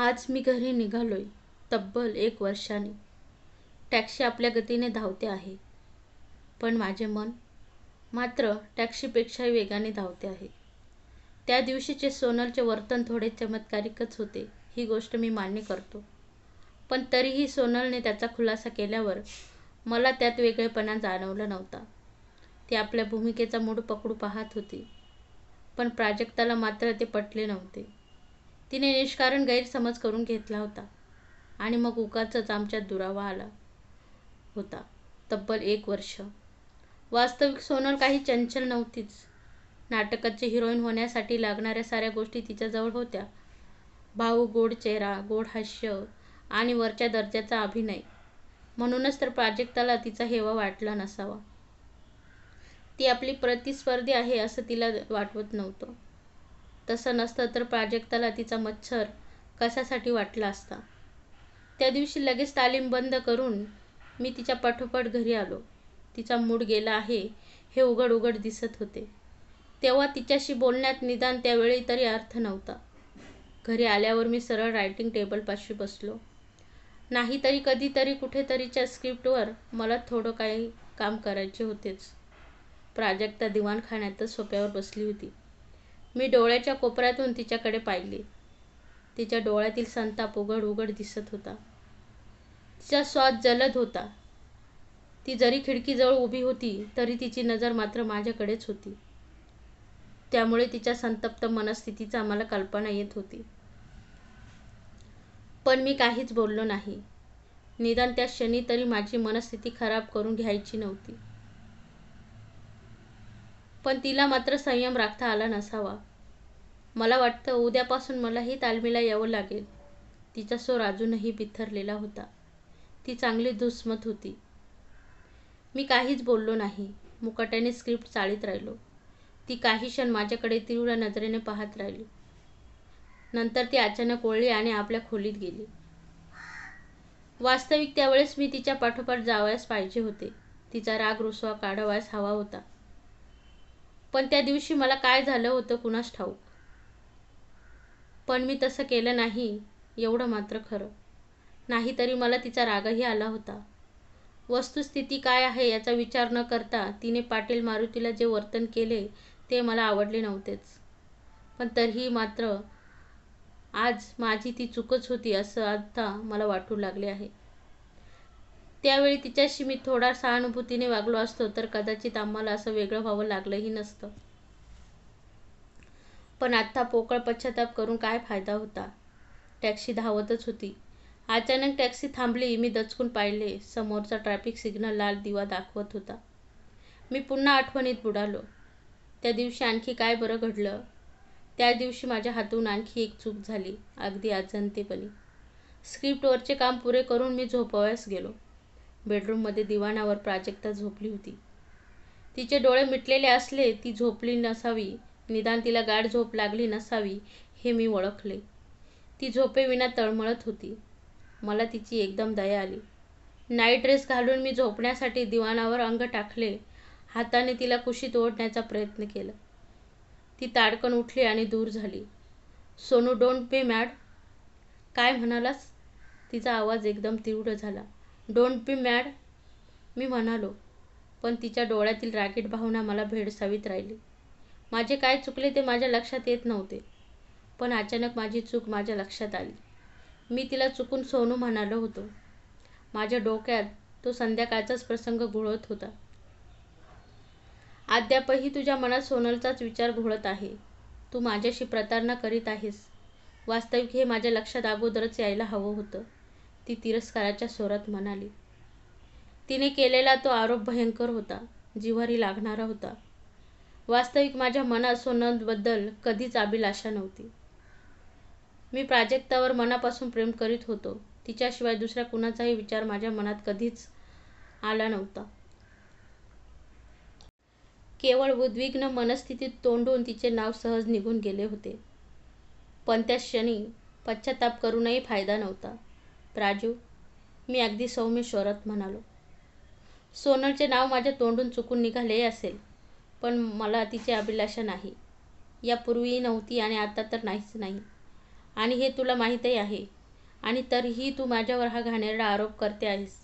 आज मी घरी निघालोय तब्बल एक वर्षाने. टॅक्सी आपल्या गतीने धावते आहे. पण माझे मन मात्र टॅक्सीपेक्षाही वेगाने धावते आहे. त्या दिवशीचे सोनलचे वर्तन थोडे चमत्कारिकच होते ही गोष्ट मी मान्य करतो. पण तरीही सोनलने त्याचा खुलासा केल्यावर मला त्यात वेगळेपणा जाणवला नव्हता. ती आपल्या भूमिकेचा मूड पकडू पाहत होती. पण प्राजक्ताला मात्र ते पटले नव्हते. तिने निष्कारण गैरसमज करून घेतला होता आणि मग उकाचाच आमच्यात दुरावा आला होता. तब्बल एक वर्ष. वास्तविक सोनल काही चंचल नव्हतीच. नाटकाची हिरोईन होण्यासाठी लागणाऱ्या साऱ्या गोष्टी तिच्याजवळ होत्या. भाऊ गोड चेहरा, गोड हास्य आणि वरच्या दर्जाचा अभिनय. म्हणूनच तर प्राजक्ताला तिचा हेवा वाटला नसावा. ती आपली प्रतिस्पर्धी आहे असं तिला वाटवत नव्हतं. तसं नसतं तर प्राजक्ताला तिचा मच्छर कशासाठी वाटला असता. त्या दिवशी लगेच तालीम बंद करून मी तिच्या पाठोपाठ घरी आलो. तिचा मूड गेला आहे हे उघड उघड दिसत होते. तेव्हा तिच्याशी बोलण्यात निदान त्यावेळी तरी अर्थ नव्हता. घरी आल्यावर मी सरळ रायटिंग टेबलपाशी बसलो. नाहीतरी कधीतरी कुठेतरीच्या स्क्रिप्टवर मला थोडं काही काम करायचे होतेच. प्राजक्ता दिवाणखान्यातच सोप्यावर बसली होती. मी डोळ्याच्या कोपऱ्यातून तिच्याकडे पाहिले. तिच्या डोळ्यातील संताप उघड उघड दिसत होता. तिचा श्वास जलद होता. ती जरी खिडकीजवळ उभी होती तरी तिची नजर मात्र माझ्याकडेच होती. त्यामुळे तिच्या संतप्त मनस्थितीचा मला कल्पना येत होती. पण मी काहीच बोललो नाही. निदान त्या क्षणी तरी माझी मनस्थिती खराब करून घ्यायची नव्हती. पण तिला मात्र संयम राखता आला नसावा. मला वाटतं उद्यापासून मलाही तालमीला यावं लागेल. तिचा स्वर अजूनही बिथरलेला होता. ती चांगली धुसमत होती. मी काहीच बोललो नाही. मुकाट्याने स्क्रिप्ट चाळीत राहिलो. ती काही क्षण माझ्याकडे तीव्र नजरेने पाहत राहिली. नंतर ती अचानक ओळली आणि आपल्या खोलीत गेली. वास्तविक त्यावेळेस मी तिच्या पाठोपाठ जावयास पाहिजे होते. तिचा राग रुसवा काढावयास हवा होता. पण त्या दिवशी मला काय झालं होतं कुणास ठाऊक. पण मी तसं केलं नाही एवढं मात्र खरं. नाहीतरी मला तिचा रागही आला होता. वस्तुस्थिती काय आहे याचा विचार न करता तिने पाटील मारुतीला जे वर्तन केले ते मला आवडले नव्हतेच. पण तरीही मात्र आज माझी ती चूकच होती असं आता मला वाटू लागले आहे. त्यावेळी तिच्याशी मी थोडा सहानुभूतीने वागलो असतो तर कदाचित आम्हाला असं वेगळं व्हावं लागलंही नसतं. पण आत्ता पोकळ पश्चाताप करून काय फायदा होता. टॅक्सी धावतच होती. अचानक टॅक्सी थांबली. मी दचकून पाहिले. समोरचा ट्रॅफिक सिग्नल लाल दिवा दाखवत होता. मी पुन्हा आठवणीत बुडालो. त्या दिवशी आणखी काय बरं घडलं? त्या दिवशी माझ्या हातून आणखी एक चूक झाली अगदी अजंतेपणी स्क्रिप्टवरचे काम पुरे करून मी झोपावयास गेलो. बेडरूममध्ये दिवाणावर प्राजक्ता झोपली होती. तिचे डोळे मिटलेले असले ती झोपली नसावी निदान तिला गाढ झोप लागली नसावी हे मी ओळखले. ती झोपेविना तळमळत होती. मला तिची एकदम दया आली. नाईट ड्रेस घालून मी झोपण्यासाठी दिवाणावर अंग टाकले. हाताने तिला कुशीत ओढण्याचा प्रयत्न केला. ती ताडकन उठली आणि दूर झाली. Sonu don't be mad. काय म्हणालास? तिचा आवाज एकदम तीव्र झाला. डोंट बी मॅड मी म्हणालो. पण तिच्या डोळ्यातील रागीट भावना मला भेडसावीत राहिली. माझे काय चुकले ते माझ्या लक्षात येत नव्हते. पण अचानक माझी चूक माझ्या लक्षात आली. मी तिला चुकून सोनू म्हणालो होतो. माझ्या डोक्यात तो संध्याकाळचाच प्रसंग घोळत होता. अद्यापही तुझ्या मनात सोनलचाच विचार घोळत आहे. तू माझ्याशी प्रतारणा करीत आहेस. वास्तविक हे माझ्या लक्षात अगोदरच यायला हवं होतं ती तिरस्काराच्या स्वरात म्हणाली. तिने केलेला तो आरोप भयंकर होता. जिव्हारी लागणारा होता. वास्तविक माझ्या मनात सोनंदबद्दल कधीच अभिलाषा नव्हती. मी प्राजक्तावर मनापासून प्रेम करीत होतो. तिच्याशिवाय दुसऱ्या कुणाचाही विचार माझ्या मनात कधीच आला नव्हता. केवळ उद्विग्न मनस्थितीत तोंडून तिचे नाव सहज निघून गेले होते. पण त्या क्षणी पश्चाताप करूनही फायदा नव्हता. राजू मी अगदी सौम्य स्वरात म्हणालो. सोनलचे नाव माझ्या तोंडून चुकून निघालेही असेल. पण मला तिची अभिलाषा नाही. यापूर्वीही नव्हती आणि आता तर नाहीच नाही. आणि हे तुला माहीतही आहे आणि तरीही तू माझ्यावर हा घाणेरडा आरोप करते आहेस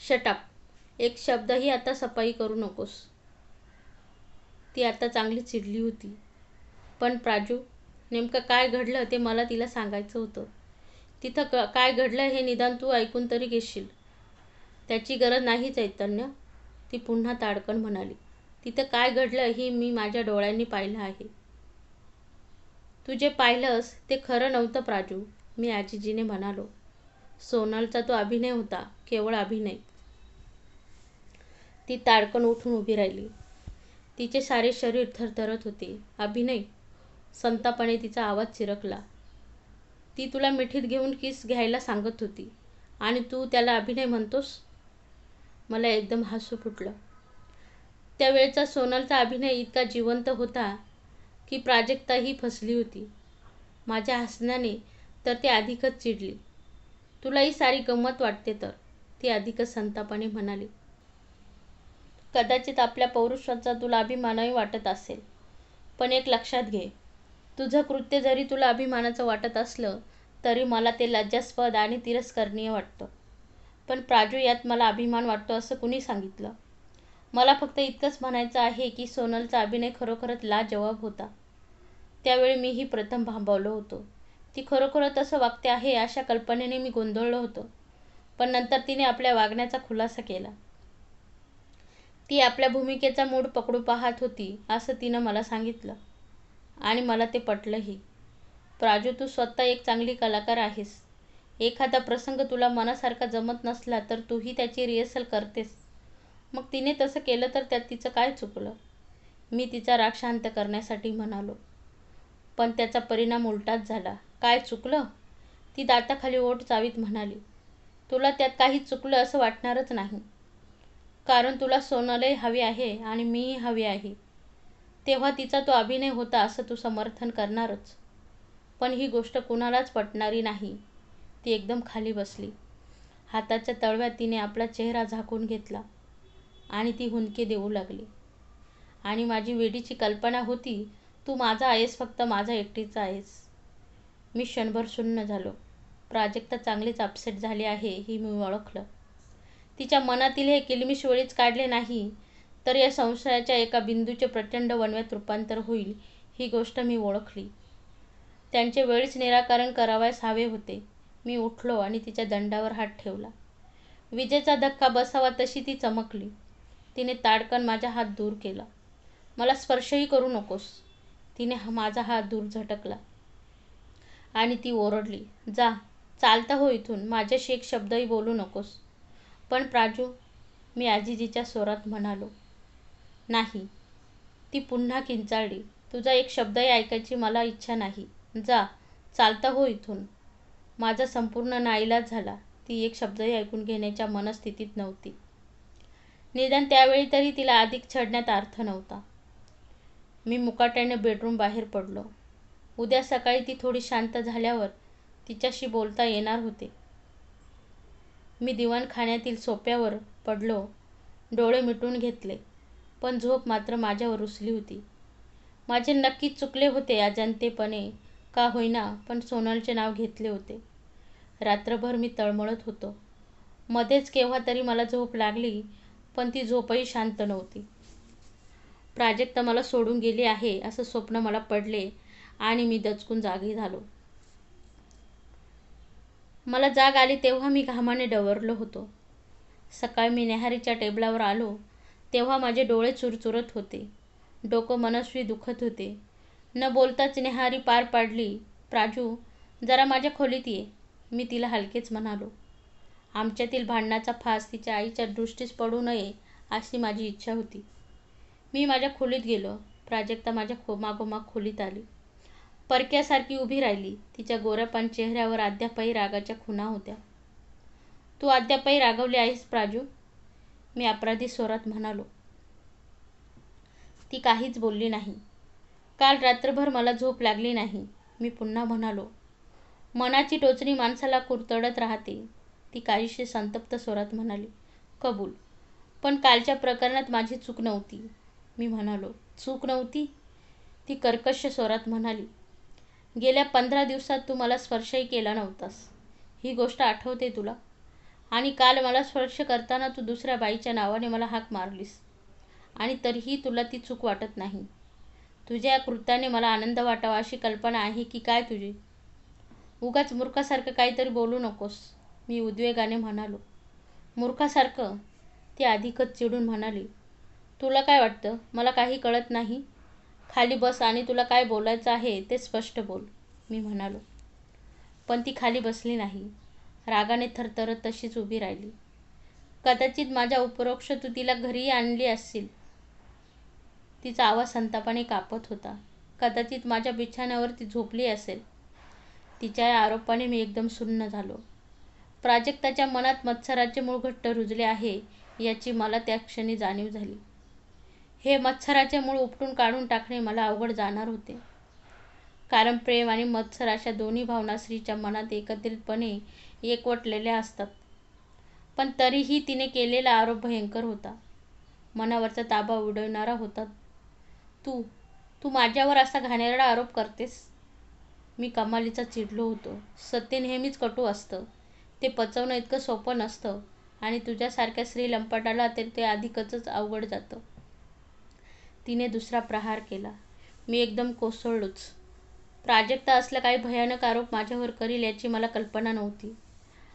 शटअप एक शब्दही आता सफाई करू नकोस ती आता चांगली चिडली होती पण प्राजू नेमकं काय घडलं ते मला तिला सांगायचं होतं तिथं क काय घडलं हे निदान तू ऐकून तरी घेशील. त्याची गरज नाही चैतन्य. ती पुन्हा ताडकन म्हणाली तिथं काय घडलं हे मी माझ्या डोळ्यांनी पाहिलं आहे. तू जे पाहिलंस ते खरं नव्हतं प्राजू मी आजीजीने म्हणालो. सोनलचा तो अभिनय होता केवळ अभिनय. ती ताडकन उठून उभी राहिली. तिचे सारे शरीर थरथरत होते. अभिनय. संतापाने तिचा आवाज चिरकला. ती तुला मिठीत घेऊन किस घ्यायला सांगत होती. आणि तू त्याला अभिनय म्हणतोस? मला एकदम हसू फुटलं. त्यावेळचा सोनलचा अभिनय इतका जिवंत होता की प्राजक्ताही फसली होती. माझ्या हसण्याने तर ती अधिकच चिडली. तुलाही सारी गंमत वाटते तर ती अधिकच संतापाने म्हणाली. कदाचित आपल्या पौरुषाचा तुला अभिमानही वाटत असेल पण एक लक्षात घे. तुझं कृत्य जरी तुला अभिमानाचं वाटत असलं तरी मला ते लज्जास्पद आणि तिरस्करणीय वाटतं. पण प्राजू यात मला अभिमान वाटतो असं कुणी सांगितलं? मला फक्त इतकंच म्हणायचं आहे की सोनलचा अभिनय खरोखरच लाजवाब होता. त्यावेळी मीही प्रथम भांबावलो होतो. ती खरोखरच असं वागते आहे अशा कल्पनेने मी गोंधळलो होतो. पण नंतर तिने आपल्या वागण्याचा खुलासा केला. ती आपल्या भूमिकेचा मूड पकडू पाहत होती असं तिनं मला सांगितलं. आणि मला ते पटलंही. प्राजू तू स्वतः एक चांगली कलाकार आहेस. एखादा प्रसंग तुला मनासारखा जमत नसला तर तूही त्याची रिहर्सल करतेस. मग तिने तसं केलं तर त्यात तिचं काय चुकलं? मी तिचा राग शांत करण्यासाठी म्हणालो. पण त्याचा परिणाम उलटाच झाला. काय चुकलं? ती दाताखाली ओठ चावीत म्हणाली. तुला त्यात काही चुकलं असं वाटणारच नाही. कारण तुला सोनलही हवी आहे आणि मीही हवी आहे. तेव्हा तिचा तो अभिनय होता असं तू समर्थन करणारच. पण ही गोष्ट कुणालाच पटणारी नाही. ती एकदम खाली बसली. हाताच्या तळव्यात तिने आपला चेहरा झाकून घेतला आणि ती हुंदके देऊ लागली. आणि माझी वेडीची कल्पना होती तू माझा आहेस फक्त माझा एकटीचा आहेस. मी क्षणभर शून्य झालो. प्राजक्ता चांगलीच अपसेट झाली आहे ही मी ओळखलं. तिच्या मनातील हे किलमिश वेळीच काढले नाही तर या संशयाच्या एका बिंदूचे प्रचंड वणव्यात रूपांतर होईल ही गोष्ट मी ओळखली. त्यांचे वेळीच निराकरण करावयास हवे होते. मी उठलो आणि तिच्या दंडावर हात ठेवला. विजेचा धक्का बसावा तशी ती चमकली. तिने ताडकन माझा हात दूर केला. मला स्पर्शही करू नकोस. तिने माझा हात दूर झटकला. आणि ती ओरडली जा चालता हो इथून. माझ्याशी एक शब्दही बोलू नकोस. पण प्राजू मी आजीजीच्या स्वरात म्हणालो नाही. ती पुन्हा किंचाळली. तुझा एक शब्दही ऐकायची मला इच्छा नाही. जा चालता हो इथून. माझा संपूर्ण नाईलाज झाला. ती एक शब्दही ऐकून घेण्याच्या मनस्थितीत नव्हती. निदान त्यावेळी तरी तिला अधिक छडण्यात अर्थ नव्हता. मी मुकाट्याने बेडरूम बाहेर पडलो. उद्या सकाळी ती थोडी शांत झाल्यावर तिच्याशी बोलता येणार होते. मी दिवाणखान्यातील सोप्यावर पडलो. डोळे मिटून घेतले. पण झोप मात्र माझ्यावर रुसली होती. माझे नक्कीच चुकले होते अजंतेपणे का होईना पण सोनलचे नाव घेतले होते. रात्रभर मी तळमळत होतो. मध्येच केव्हा तरी मला झोप लागली पण ती झोपही शांत नव्हती. प्राजक्ता मला सोडून गेली आहे असं स्वप्न मला पडले आणि मी दचकून जागी झालो. मला जाग आली तेव्हा मी घामाने डवरलो होतो. सकाळी मी नेहारीच्या टेबलावर आलो तेव्हा माझे डोळे चुरचुरत होते. डोकं मनस्वी दुखत होते. न बोलताच नेहारी पार पाडली प्राजू जरा माझ्या खोलीत ये. मी तिला हलकेच म्हणालो. आमच्यातील भांडणाचा फास तिच्या आईच्या दृष्टीस पडू नये अशी माझी इच्छा होती. मी माझ्या खोलीत गेलो. प्राजक्ता माझ्या खो मागोमाग खोलीत आली. परक्यासारखी उभी राहिली. तिच्या गोऱ्यापान चेहऱ्यावर अद्यापही रागाच्या खुणा होत्या. तू अद्यापही रागवली आहेस प्राजू? मी अपराधी स्वरात म्हणालो. ती काहीच बोलली नाही. काल रात्रभर मला झोप लागली नाही. मी पुन्हा म्हणालो मनाची टोचणी माणसाला कुरतडत राहते. ती काहीशी संतप्त स्वरात म्हणाली कबूल. पण कालच्या प्रकरणात माझी चूक नव्हती. मी म्हणालो चूक नव्हती? ती कर्कश स्वरात म्हणाली गेल्या पंधरा दिवसात तू मला स्पर्शही केला नव्हतास. ही गोष्ट आठवते तुला? आणि काल मला स्पर्श करताना तू दुसऱ्या बाईच्या नावाने मला हाक मारलीस. आणि तरीही तुला ती चूक वाटत नाही. तुझ्या या कृत्याने मला आनंद वाटावा अशी कल्पना आहे की काय तुझी? उगाच मूर्खासारखं काहीतरी बोलू नकोस मी उद्वेगाने म्हणालो. मूर्खासारखं? ती अधिकच चिडून म्हणाली. तुला काय वाटतं? मला काही कळत नाही. खाली बस आणि तुला काय बोलायचं आहे ते स्पष्ट बोल मी म्हणालो. पण ती खाली बसली नाही. रागाने थरथरत तशीच उभी राहिली. कदाचित माझ्या उपरोक्ष तू तिला घरीही आणली असशील तिचा आवाज संतापाने कापत होता. कदाचित माझ्या बिछाण्यावर ती झोपली असेल. तिच्या या आरोपाने मी एकदम सुन्न झालो. प्राजक्ताच्या मनात मत्सराचे मूळ घट्ट रुजले आहे याची मला त्या क्षणी जाणीव झाली. हे मत्सराचे मूळ उपटून काढून टाकणे मला अवघड जाणार होते. कारण प्रेम आणि मत्सर अशा दोन्ही भावना स्त्रीच्या मनात एकत्रितपणे एकवटलेल्या असतात. पण तरीही तिने केलेला आरोप भयंकर होता. मनावरचा ताबा उडवणारा होता. तू तू माझ्यावर असा घाणेरडा आरोप करतेस मी कमालीचा चिडलो होतो. सत्य नेहमीच कटू असतं. ते पचवणं इतकं सोपं नसतं. आणि तुझ्यासारख्या स्त्री लंपटाला तर ते अधिकच अवघड जातं तिने दुसरा प्रहार केला. मी एकदम कोसळलोच. प्राजक्ता असला काही भयानक आरोप माझ्यावर करील याची मला कल्पना नव्हती.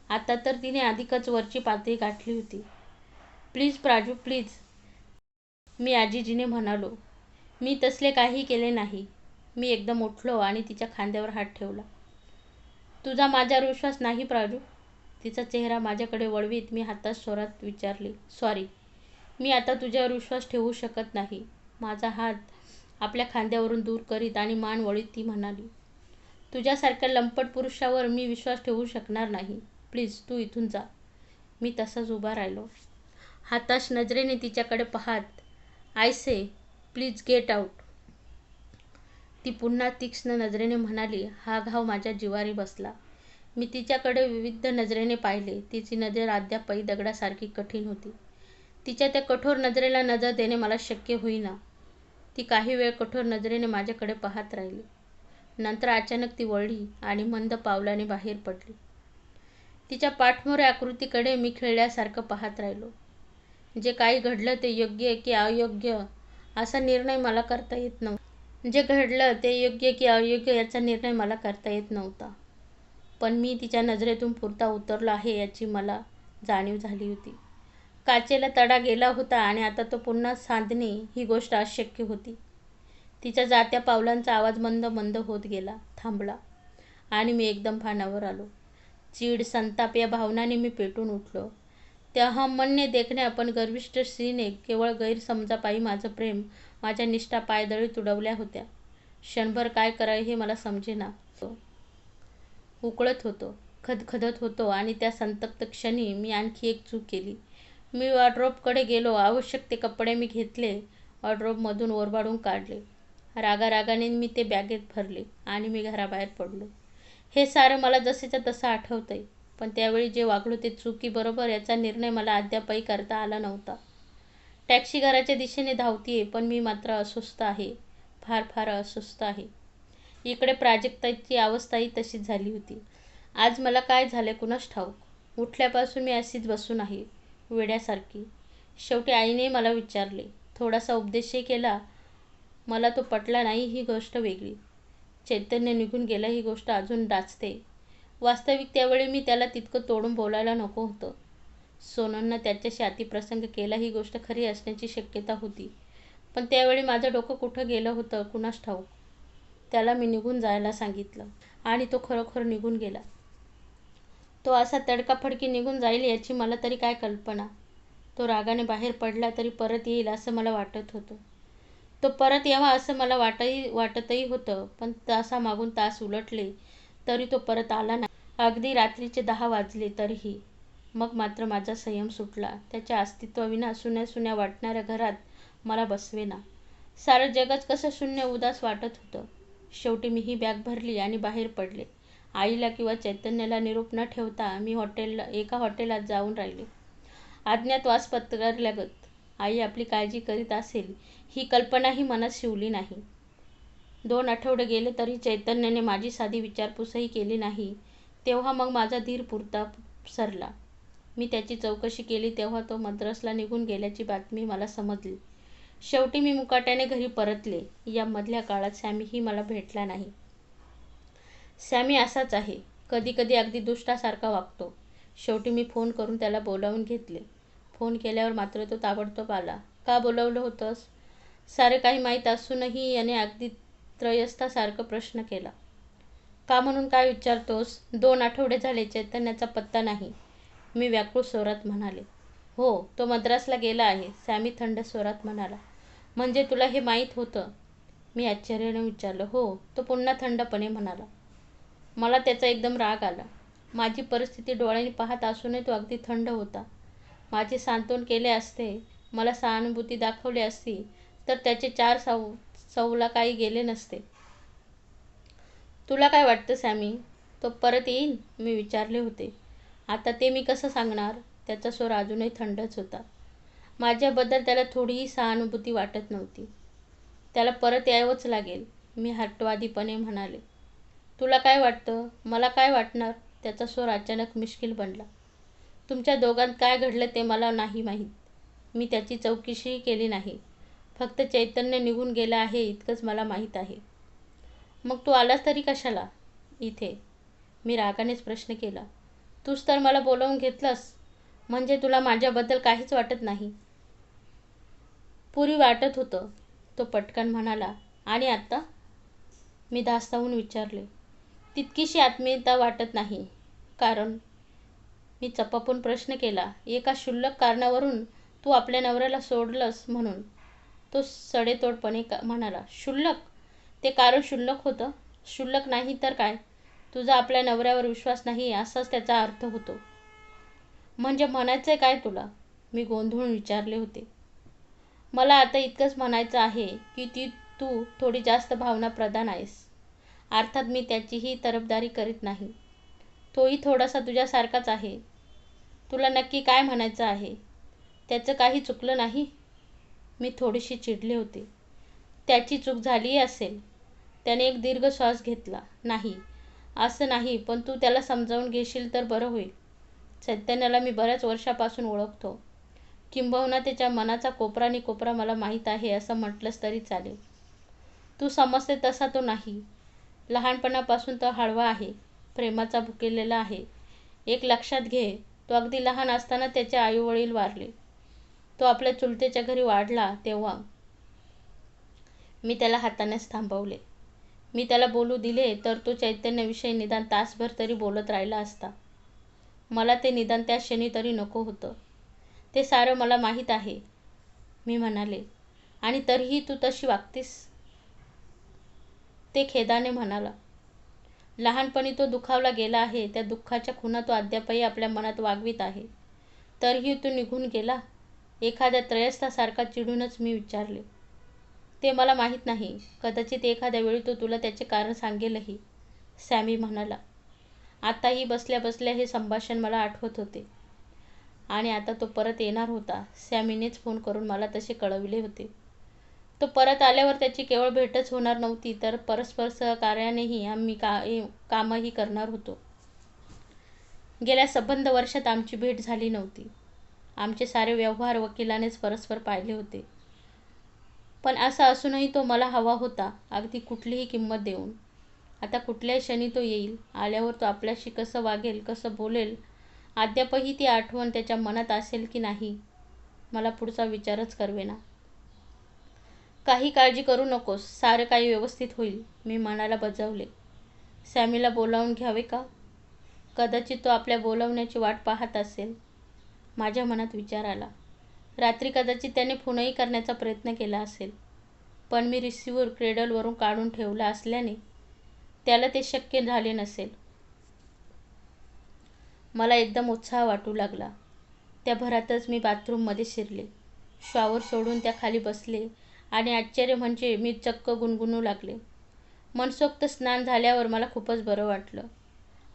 आता तर तिने अधिकच वरची पातळी गाठली होती. प्लीज प्राजू प्लीज मी आजीजीने म्हणालो. मी तसले काही केले नाही. मी एकदम उठलो आणि तिच्या खांद्यावर हात ठेवला. तुझा माझ्यावर विश्वास नाही प्राजू. तिचा चेहरा माझ्याकडे वळवीत मी हातात स्वरात विचारले. सॉरी मी आता तुझ्यावर विश्वास ठेवू शकत नाही. माझा हात आपल्या खांद्यावरून दूर करीत आणि मान वळीत ती म्हणाली तुझ्यासारख्या लंपट पुरुषावर मी विश्वास ठेवू शकणार नाही. प्लीज तू इथून जा. मी तसाच उभा राहिलो. हाताश नजरेने तिच्याकडे पाहत I say please get out. ती पुन्हा तीक्ष्ण नजरेने म्हणाली हा घाव माझ्या जिवारी बसला. मी तिच्याकडे विविध नजरेने पाहिले. तिची नजर अद्यापही दगडासारखी कठीण होती. तिच्या त्या कठोर नजरेला नजर देणे मला शक्य होईना. ती काही वेळ कठोर नजरेने माझ्याकडे पाहत राहिली. नंतर अचानक ती वळली आणि मंद पावलाने बाहेर पडली. तिच्या पाठमोरे आकृतीकडे मी खेळल्यासारखं पाहत राहिलो. जे काही घडलं ते योग्य की अयोग्य असा निर्णय मला करता येत नव्हता. जे घडलं ते योग्य की अयोग्य याचा निर्णय मला करता येत नव्हता. पण मी तिच्या नजरेतून पुरता उतरलो आहे याची मला जाणीव झाली होती. काचेला तडा गेला होता आणि आता तो पुन्हा सांधणे ही गोष्ट अशक्य होती. तिच्या जात्या पावलांचा आवाज मंद मंद होत गेला थांबला आणि मी एकदम भानावर आलो. चीड संताप या भावनाने मी पेटून उठलो. त्या हमन्य देखण्या पण गर्विष्ठ स्त्रीने केवळ गैरसमजापायी माझं प्रेम माझ्या निष्ठा पायदळी तुडवल्या होत्या. क्षणभर काय करावे हे मला समजेना. उकळत होतो खदखदत होतो आणि त्या संतप्त क्षणी मी आणखी एक चूक केली. मी वॉर्ड्रोबकडे गेलो. आवश्यक ते कपडे मी घेतले. वॉर्ड्रोबमधून ओरबाडून काढले. रागारागाने मी ते बॅगेत भरले आणि मी घराबाहेर पडलो. हे सारं मला जसेच्या तसं आठवतंय. पण त्यावेळी जे वागलो ते चुकी बरोबर याचा निर्णय मला अद्यापही करता आला नव्हता. टॅक्सी घराच्या दिशेने धावतीये पण मी मात्र अस्वस्थ आहे. फार फार अस्वस्थ आहे. इकडे प्राजक्ताची अवस्थाही तशीच झाली होती. आज मला काय झाले कुणास ठाऊक? उठल्यापासून मी अशीच बसून आहे. वेड्यासारखी. शेवटी आईने मला विचारले थोडासा उपदेशही केला? मला तो पटला नाही ही गोष्ट वेगळी. चैतन्य निघून गेला ही गोष्ट अजून डाचते. वास्तविक त्यावेळी मी त्याला तितकं तोडून बोलायला नको होतं. सोनननं त्याच्याशी अतिप्रसंग केला ही गोष्ट खरी असण्याची शक्यता होती. पण त्यावेळी माझं डोकं कुठं गेलं होतं कुणास ठाऊक? त्याला मी निघून जायला सांगितलं आणि तो खरोखर निघून गेला. तो असा तडकाफडकी निघून जाईल याची मला तरी काय कल्पना. तो रागाने बाहेर पडला तरी परत येईल असं मला वाटत होतं. तो परत यावा असं मला वाटही वाटतही होतं पण तासा मागून तास उलटले तरी तो परत आला नाही. अगदी रात्रीचे दहा वाजले तरीही. मग मात्र माझा संयम सुटला. त्याच्या अस्तित्वाविना सुन्या सुन्या वाटणाऱ्या घरात मला बसवेना. सारं जगच कसं शून्य उदास वाटत होतं. शेवटी मी ही बॅग भरली आणि बाहेर पडले. आईला किंवा चैतन्याला निरोप न ठेवता मी हॉटेलला एका हॉटेलात जाऊन राहिले. अज्ञातवास पत्करल्यागत आई आपली काळजी करीत असेल ही कल्पनाही मनात शिवली नाही. दोन आठवडे गेले तरी चैतन्याने माझी साधी विचारपूसही केली नाही. तेव्हा मग माझा धीर पुरता सरला. मी त्याची चौकशी केली तेव्हा तो मद्रासला निघून गेल्याची बातमी मला समजली. शेवटी मी मुकाट्याने घरी परतले. यामधल्या काळात सॅमीही मला भेटला नाही. सॅमी असाच आहे. कधी कधी अगदी दुष्टासारखा वागतो. शेवटी मी फोन करून त्याला बोलावून घेतले. फोन केल्यावर मात्र तो ताबडतोब आला. का बोलावलं होतंस? सारे काही माहीत असूनही याने अगदी त्रयस्थासारखं प्रश्न केला. का म्हणून काय विचारतोस? दोन आठवडे झाले चैतन्याचा पत्ता नाही. मी व्याकुळ स्वरात म्हणाले. हो तो मद्रासला गेला आहे सॅमी थंड स्वरात म्हणाला. म्हणजे तुला हे माहीत होतं? मी आश्चर्याने विचारलं. हो तो पुन्हा थंडपणे म्हणाला. मला त्याचा एकदम राग आला. माझी परिस्थिती डोळ्यांनी पाहत असूनही तो अगदी थंड होता. माझे सांत्वन केले असते मला सहानुभूती दाखवली असती तर त्याचे चार सव सवला काही गेले नसते. तुला काय वाटतं सॅमी? तो परत येईल मी विचारले होते. आता ते मी कसं सांगणार? त्याचा स्वर अजूनही थंडच होता. माझ्याबद्दल त्याला थोडीही सहानुभूती वाटत नव्हती. त्याला परत यावंच लागेल मी हट्टवादीपणे म्हणाले. तुला काय वाटतं? मला काय वाटणार? त्याचा स्वर अचानक मिश्किल बनला. तुमच्या दोघांत काय घडलं ते मला नाही माहीत. मी त्याची चौकशीही केली नाही. फक्त चैतन्य निघून गेलं आहे इतकंच मला माहीत आहे. मग तू आलास तरी कशाला? इथे. मी रागानेच प्रश्न केला. तूच तर मला बोलावून घेतलंस. म्हणजे तुला माझ्याबद्दल काहीच वाटत नाही? पुरी वाटत होतं. तो पटकन म्हणाला आणि आत्ता मी धास्तावून विचारले. तितकीशी आत्मीयता वाटत नाही. कारण मी चपापून प्रश्न केला एका क्षुल्लक कारणावरून तू आपल्या नवऱ्याला सोडलंस म्हणून. तो सडेतोडपणे का म्हणाला क्षुल्लक? ते कारण क्षुल्लक होतं? क्षुल्लक नाही तर काय? तुझा आपल्या नवऱ्यावर विश्वास नाही असाच त्याचा अर्थ होतो. म्हणजे म्हणायचं आहे काय तुला? मी गोंधळून विचारले होते. मला आता इतकंच म्हणायचं आहे की ती तू थोडी जास्त भावना प्रधान आहेस. अर्थात मी त्याचीही तरफदारी करीत नाही. तोही थोडासा तुझ्यासारखाच आहे. तुला नक्की काय म्हणायचं आहे? त्याचं काही चुकलं नाही? मी थोडीशी चिडले होते. त्याची चूक झालीही असेल. त्याने एक दीर्घ श्वास घेतला. नाही असं नाही पण तू त्याला समजावून घेशील तर बरं होईल. चैतन्याला मी बऱ्याच वर्षापासून ओळखतो. किंबहुना त्याच्या मनाचा कोपरा आणि कोपरा मला माहीत आहे असं म्हटलंस तरी चालेल. तू समजते तसा तो नाही. लहानपणापासून तो हळवा आहे प्रेमाचा भुकेलेला आहे. एक लक्षात घे तो अगदी लहान असताना त्याचे आईवडील वारले. तो आपल्या चुलतेच्या घरी वाढला तेव्हा. मी त्याला हातानेच थांबवले. मी त्याला बोलू दिले तर तो चैतन्याविषयी निदान तासभर तरी बोलत राहिला असता. मला ते निदान त्या क्षणी तरी नको होतं. ते सारं मला माहीत आहे मी म्हणाले. आणि तरीही तू तशी वागतीस? ते खेदाने म्हणाला लहानपणी तो दुखावला गेला आहे. त्या दुःखाच्या खुणा तो अद्यापही आपल्या मनात वागवीत आहे. तरीही तो निघून गेला. एखाद्या त्रयस्थासारखा चिडूनच मी विचारले ते मला माहीत नाही. कदाचित एखाद्या वेळी तो तुला त्याचे कारण सांगेलही. सॅमी म्हणाला आताही बसल्या बसल्या हे संभाषण मला आठवत होते आणि आता तो परत येणार होता. सॅमीनेच फोन करून मला तसे कळविले होते. तो परत आल्यावर त्याची केवळ भेटच होणार नव्हती तर परस्पर सहकार्यानेही आम्ही का कामही करणार होतो. गेल्या सबंध वर्षात आमची भेट झाली नव्हती. आमचे सारे व्यवहार वकिलानेच परस्पर पाहिले होते. पण असं असूनही तो मला हवा होता अगदी कुठलीही किंमत देऊन. आता कुठल्याही क्षणी तो येईल आल्यावर तो आपल्याशी कसं वागेल कसं बोलेल अद्यापही ती आठवण त्याच्या मनात असेल की नाही मला पुढचा विचारच करवेना. काही काळजी करू नकोस. सारं काही व्यवस्थित होईल. मी मनाला बजावले. सॅमीला बोलावून घ्यावे का? कदाचित तो आपल्या बोलावण्याची वाट पाहत असेल. माझ्या मनात विचार आला. रात्री कदाचित त्याने फोनही करण्याचा प्रयत्न केला असेल. पण मी रिसिव्हर क्रेडलवरून काढून ठेवला असल्याने त्याला ते शक्य झाले नसेल. मला एकदम उत्साह वाटू लागला. त्या भरातच मी बाथरूममध्ये शिरले. शॉवर सोडून त्या खाली बसले. आणि आश्चर्य म्हणजे मी चक्क गुणगुणू लागले. मनसोक्त स्नान झाल्यावर मला खूपच बरं वाटलं.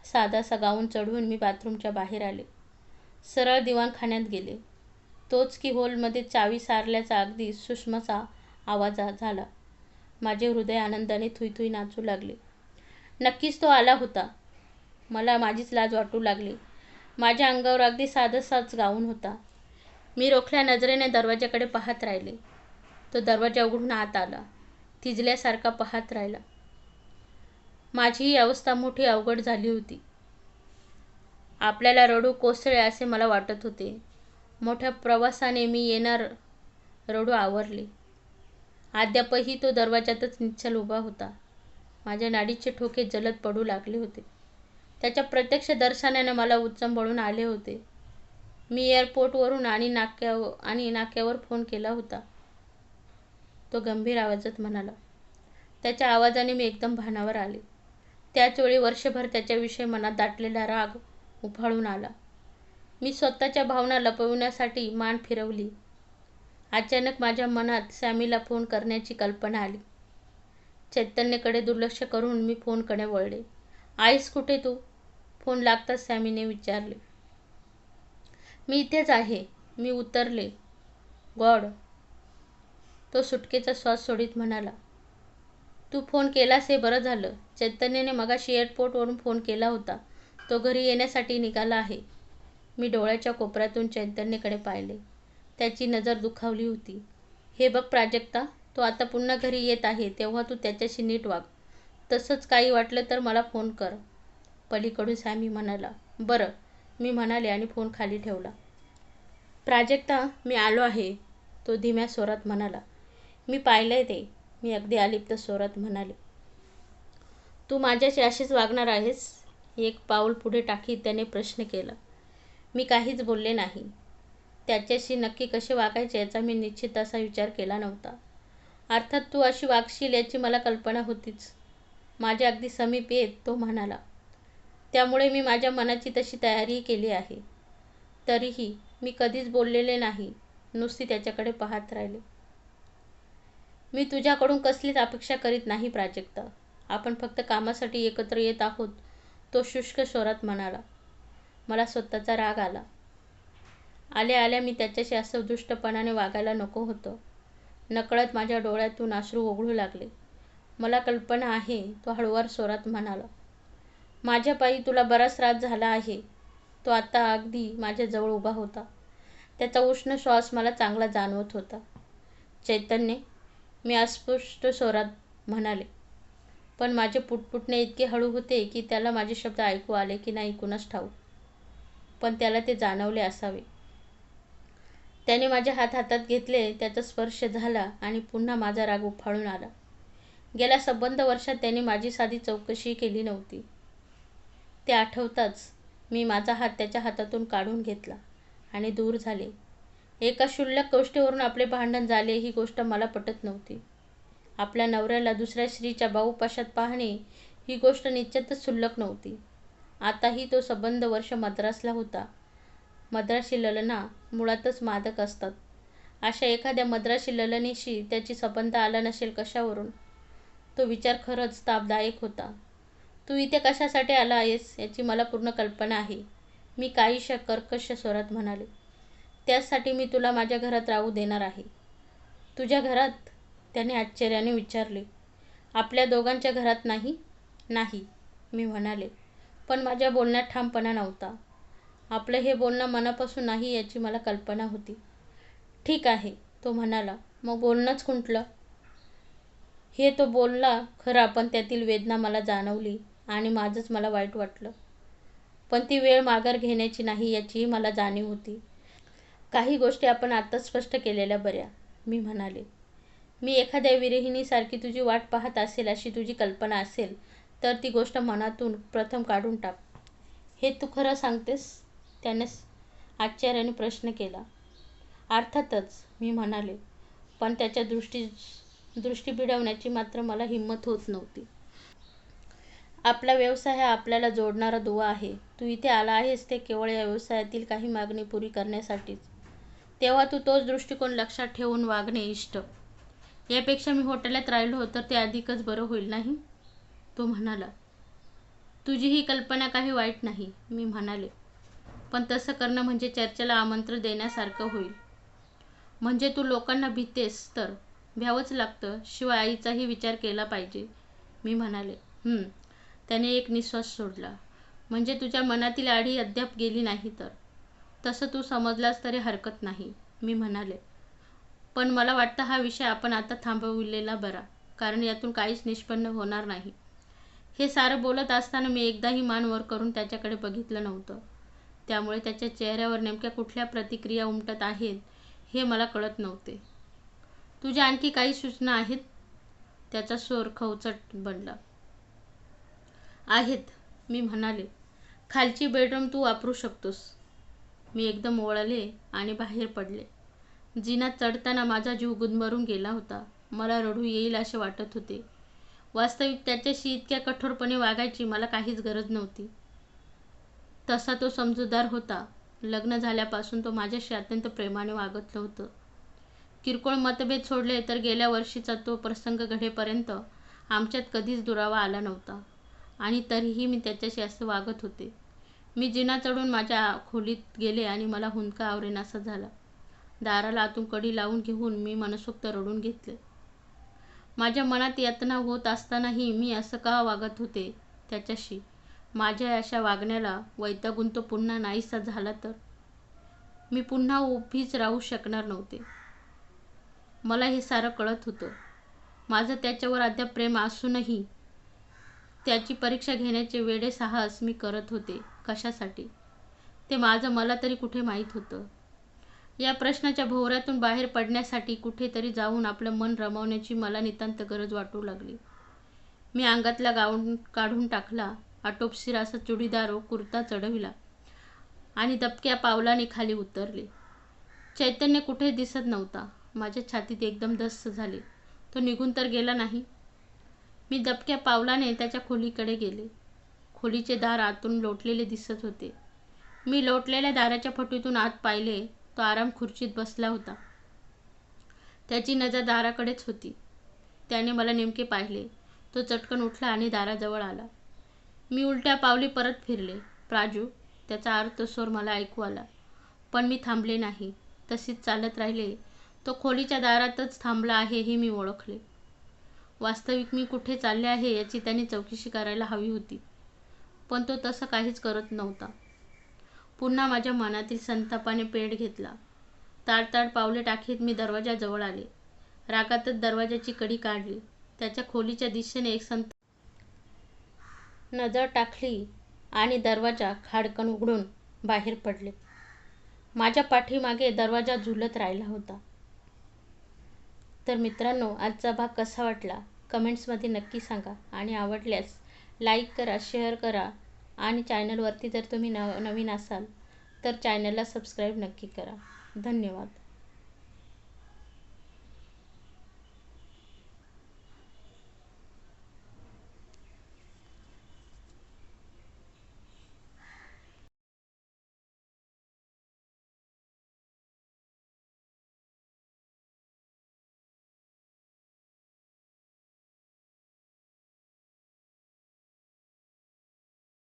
साधासा गाऊन चढवून मी बाथरूमच्या बाहेर आले. सरळ दिवाणखान्यात गेले. तोच की हॉलमध्ये चावी सारल्याचा अगदी सुषमाचा आवाज झाला. माझे हृदय आनंदाने थुईथुई नाचू लागले. नक्कीच तो आला होता. मला माझीच लाज वाटू लागली. माझ्या अंगावर अगदी साधंसाच गाऊन होता. मी रोखल्या नजरेने दरवाजाकडे पाहत राहिले. तो दरवाजा उघडून आत आला. थिजल्यासारखा पाहत राहिला. माझी ही अवस्था मोठी अवघड झाली होती. आपल्याला रडू कोसळे असे मला वाटत होते. मोठ्या प्रवासाने मी येणार रडू आवरले. अद्यापही तो दरवाजातच निश्चल उभा होता. माझ्या नाडीचे ठोके जलद पडू लागले होते. त्याच्या प्रत्यक्ष दर्शनाने मला उच्चंबळून आले होते. मी एअरपोर्टवरून आणि नाक्या आणि नाक्यावर फोन केला होता. तो गंभीर आवाजात म्हणाला. त्याच्या आवाजाने मी एकदम भानावर आले. त्याच वेळी वर्षभर त्याच्याविषयी मनात दाटलेला राग उफाळून आला. मी स्वतःच्या भावना लपविण्यासाठी मान फिरवली. अचानक माझ्या मनात सॅमीला फोन करण्याची कल्पना आली. चैतन्यकडे दुर्लक्ष करून मी फोनकडे वळले. आईस कुठे तू? फोन लागताच सॅमीने विचारले. मी इथेच आहे. मी उतरले. गॉड तो सुटकेचा श्वास सोडित म्हणाला तू फोन केलास हे बरं झालं. चैतन्यने मगाशी एअरपोर्टवरून फोन केला होता. तो घरी येण्यासाठी निघाला आहे. मी डोळ्याच्या कोपऱ्यातून चैतन्यकडे पाहिले. त्याची नजर दुखावली होती. हे बघ प्राजक्ता तो आता पुन्हा घरी येत आहे. तेव्हा तू त्याच्याशी नीट वाग. तसंच काही वाटलं तर मला फोन कर. पलीकडून सॅमी म्हणाला बरं. मी म्हणाले आणि फोन खाली ठेवला. प्राजक्ता मी आलो आहे. तो धीम्या स्वरात म्हणाला मी पाहिलंय ते. मी अगदी अलिप्त स्वरात म्हणाले. तू माझ्याशी अशीच वागणार आहेस? एक पाऊल पुढे टाकीत त्याने प्रश्न केला. मी काहीच बोलले नाही. त्याच्याशी नक्की कसे वागायचे याचा मी निश्चित असा विचार केला नव्हता. अर्थात तू अशी वागशील याची मला कल्पना होतीच. माझ्या अगदी समीप येत तो म्हणाला. त्यामुळे मी माझ्या मनाची तशी तयारीही केली आहे. तरीही मी कधीच बोललेले नाही. नुसती त्याच्याकडे पाहत राहिले. मी तुझ्याकडून कसलीच अपेक्षा करीत नाही प्राजक्ता. आपण फक्त कामासाठी एकत्र येत आहोत तो शुष्क स्वरात म्हणाला. मला स्वतःचा राग आला. आल्या आल्या मी त्याच्याशी असं दुष्टपणाने वागायला नको होतं. नकळत माझ्या डोळ्यातून अश्रू ओघळू लागले. मला कल्पना आहे तो हळूवार स्वरात म्हणाला. माझ्या पायी तुला बराच त्रास झाला आहे. तो आता अगदी माझ्याजवळ उभा होता. त्याचा उष्ण श्वास मला चांगला जाणवत होता. चैतन्य मी अस्पष्ट स्वरात म्हणाले. पण माझे पुटपुटणे इतके हळू होते की त्याला माझे शब्द ऐकू आले की नाही कुणास ठाऊ पण त्याला ते जाणवले असावे. त्याने माझे हात हातात घेतले त्याचा स्पर्श झाला आणि पुन्हा माझा राग उफाळून आला. गेल्या संबंध वर्षात त्याने माझी साधी चौकशी केली नव्हती. ते आठवताच मी माझा हात त्याच्या हातातून काढून घेतला आणि दूर झाले. एका क्षुल्लक गोष्टीवरून आपले भांडण झाले ही गोष्ट मला पटत नव्हती. आपल्या नवऱ्याला दुसऱ्या स्त्रीच्या बाहुपाशात पाहणे ही गोष्ट निश्चितच क्षुल्लक नव्हती. आताही तो संबंध वर्ष मद्रासला होता. मद्रासी ललना मुळातच मादक असतात. अशा एखाद्या मद्रासी ललनेशी त्याची संबंध आला नसेल कशावरून? तो विचार खरंच तापदायक होता. तू इथे कशासाठी आला आहेस याची मला पूर्ण कल्पना आहे मी काहीशा कर्कश स्वरात म्हणाले. त्याचसाठी मी तुला माझ्या घरात राहू देणार आहे. तुझ्या घरात त्याने आश्चर्याने विचारले. आपल्या दोघांच्या घरात नाही? नाही मी म्हणाले. पण माझ्या बोलण्यात ठामपणा नव्हता. आपलं हे बोलणं मनापासून नाही याची मला कल्पना होती. ठीक आहे तो म्हणाला. मग बोलणंच खुंटलं. हे तो बोलला खरा पण त्यातील वेदना मला जाणवली आणि माझंच मला वाईट वाटलं. पण ती वेळ माघार घेण्याची नाही याचीही मला जाणीव होती. काही गोष्टी आपण आत्ताच स्पष्ट केलेल्या बऱ्या. मी म्हणाले मी एखाद्या विरहिणीसारखी तुझी वाट पाहत असेल अशी तुझी कल्पना असेल तर ती गोष्ट मनातून प्रथम काढून टाक. हे तू खरं सांगतेस? त्याने आश्चर्याने प्रश्न केला. अर्थातच मी म्हणाले पण त्याच्या दृष्टी दृष्टी भिडवण्याची मात्र मला हिंमत होत नव्हती. आपला व्यवसाय हा आपल्याला जोडणारा दुवा आहे. तू इथे आला आहेस ते केवळ या व्यवसायातील काही मागणी पुरी करण्यासाठीच. तेव्हा तू तोच दृष्टिकोन लक्षात ठेवून वागणे इष्ट. यापेक्षा मी हॉटेलात राहिलो तर ते अधिकच बरं होईल नाही? तो म्हणाला. तुझी ही कल्पना काही वाईट नाही मी म्हणाले. पण तसं करणं म्हणजे चर्चेला आमंत्रण देण्यासारखं होईल. म्हणजे तू लोकांना भीतेस तर? भ्यावंच लागतं शिवाय आईचाही विचार केला पाहिजे मी म्हणाले. त्याने एक निश्वास सोडला. म्हणजे तुझ्या मनातील आढी अद्याप गेली नाही तर? तसं तू समजलास तरी हरकत नाही मी म्हणाले. पण मला वाटतं हा विषय आपण आता थांबविलेला बरा कारण यातून काहीच निष्पन्न होणार नाही. हे सारं बोलत असताना मी एकदाही मान वर करून त्याच्याकडे बघितलं नव्हतं. त्यामुळे त्याच्या चेहऱ्यावर नेमक्या कुठल्या प्रतिक्रिया उमटत आहेत हे मला कळत नव्हते. तुझ्या आणखी काही सूचना आहेत? त्याचा स्वर खवचट बनला. आहेत मी म्हणाले. खालची बेडरूम तू वापरू शकतोस. मी एकदम ओळले आणि बाहेर पडले. जिना चढताना माझा जीव गुदमरून गेला होता. मला रडू येईल असे वाटत होते. वास्तविक त्याच्याशी इतक्या कठोरपणे वागायची मला काहीच गरज नव्हती. तसा तो समजूतदार होता. लग्न झाल्यापासून तो माझ्याशी अत्यंत प्रेमाने वागत होतं किरकोळ मतभेद सोडले तर गेल्या वर्षीचा तो प्रसंग घडेपर्यंत आमच्यात कधीच दुरावा आला नव्हता. आणि तरीही मी त्याच्याशी असं वागत होते. मी जिना चढून माझ्या खोलीत गेले आणि मला हुंदका आवरेनासा झाला. दाराला आतून कडी लावून घेऊन मी मनसोक्त रडून घेतले. माझ्या मनात यातना होत असतानाही मी असं का वागत होते त्याच्याशी? माझ्या अशा वागण्याला वैतागून तो पुन्हा नाहीसा झाला तर? मी पुन्हा उभीच राहू शकणार नव्हते. मला हे सारं कळत होतं. माझं त्याच्यावर अद्याप प्रेम असूनही त्याची परीक्षा घेण्याचे वेडे साहस मी करत होते. कशासाठी? ते माझं मला तरी कुठे माहीत होतं? या प्रश्नाच्या भोवऱ्यातून बाहेर पडण्यासाठी कुठेतरी जाऊन आपलं मन रमवण्याची मला नितांत गरज वाटू लागली. मी अंगातला गाऊन काढून टाकला आटोपशीर असा चुडीदार व कुर्ता चढविला आणि दबक्या पावलाने खाली उतरले. चैतन्य कुठे दिसत नव्हता. माझ्या छातीत एकदम दस्त झाले. तो निघून तर गेला नाही. मी दबक्या पावलाने त्याच्या खोलीकडे गेले. खोलीचे दार आतून लोटलेले दिसत होते. मी लोटलेल्या दाराच्या फटीतून आत पाहिले तो आराम खुर्चीत बसला होता. त्याची नजर दाराकडेच होती. त्याने मला नेमके पाहिले. तो चटकन उठला आणि दाराजवळ आला. मी उलट्या पावली परत फिरले. प्राजू त्याचा अर्थस्वर मला ऐकू आला. पण मी थांबले नाही. तशीच चालत राहिले. तो खोलीच्या दारातच थांबला आहे हे मी ओळखले. वास्तविक मी कुठे चालले आहे याची त्याने चौकशी करायला हवी होती. पण तो तसं काहीच करत नव्हता. पुन्हा माझ्या मनातील संतापाने पेट घेतला. ताडताड पावले टाकीत मी दरवाजाजवळ आले. रागातच दरवाजाची कडी काढली. त्याच्या खोलीच्या दिशेने एक संत नजर टाकली आणि दरवाजा खाडकन उघडून बाहेर पडले. माझ्या पाठीमागे दरवाजा झुलत राहिला होता. तर मित्रांनो आजचा भाग कसा वाटला? कमेंट्समध्ये नक्की सांगा आणि आवडल्यास लाईक करा शेअर करा आणि चॅनलवरती जर तुम्ही नव नवीन असाल तर चॅनलला सबस्क्राईब नक्की करा. धन्यवाद.